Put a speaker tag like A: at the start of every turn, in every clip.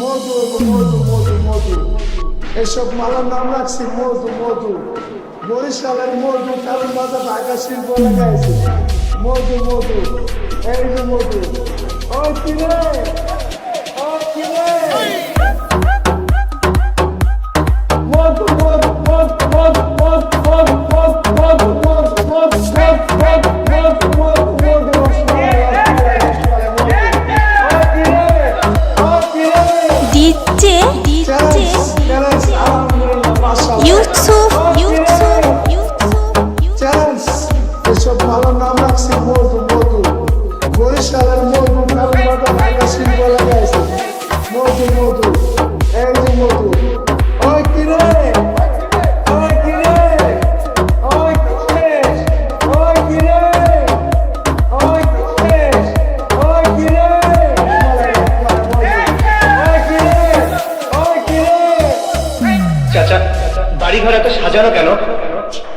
A: মধু মধু মধু মধু। এসব মালার নাম রাখছি, মধু মধু। বরিশালের মধু, কারণ বাজার ঢাকা শিল্প লাগাইছে মধু মধু, এই মধু। ও কিরে
B: ইউসুফ ইউসুফ ইউসুফ
A: এসব ভালো নাম রাখছি মধু মধু বরিশালের মধু কালবাটা ঢাকা শিল্প লাগাইছে মধু মধু এই যে মধু ওই কিরে ওই কিরে ওই কিরে ওই কিরে ওই কিরে ওই কিরে ওই কিরে ওই কিরে
C: চাচা বাড়ি ঘর এত সাজানো কেন?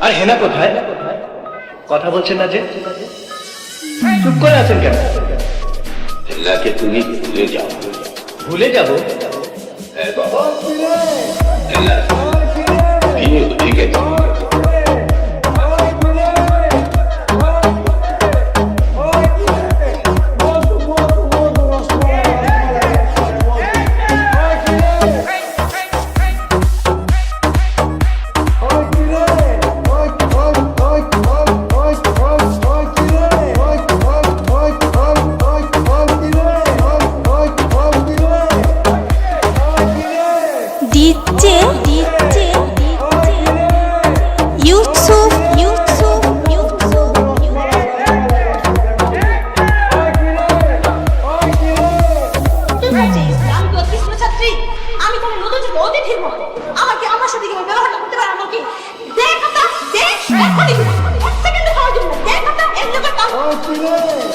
C: আর হেনা কোথায়? কথা বলছেন না যে? চুপ করে আছেন কেন?
D: হেনাকে তুমি ভুলে যাও।
C: ভুলে যাব?
D: হ্যাঁ বাবা।
E: পাখির মতো আমাকে আমার সাথে কেউ ব্যবহার করতে পারে আমাকে দেখ দেখ এখনই এক সেকেন্ড খাওয়ার জন্য দেখ একটা এক লোকের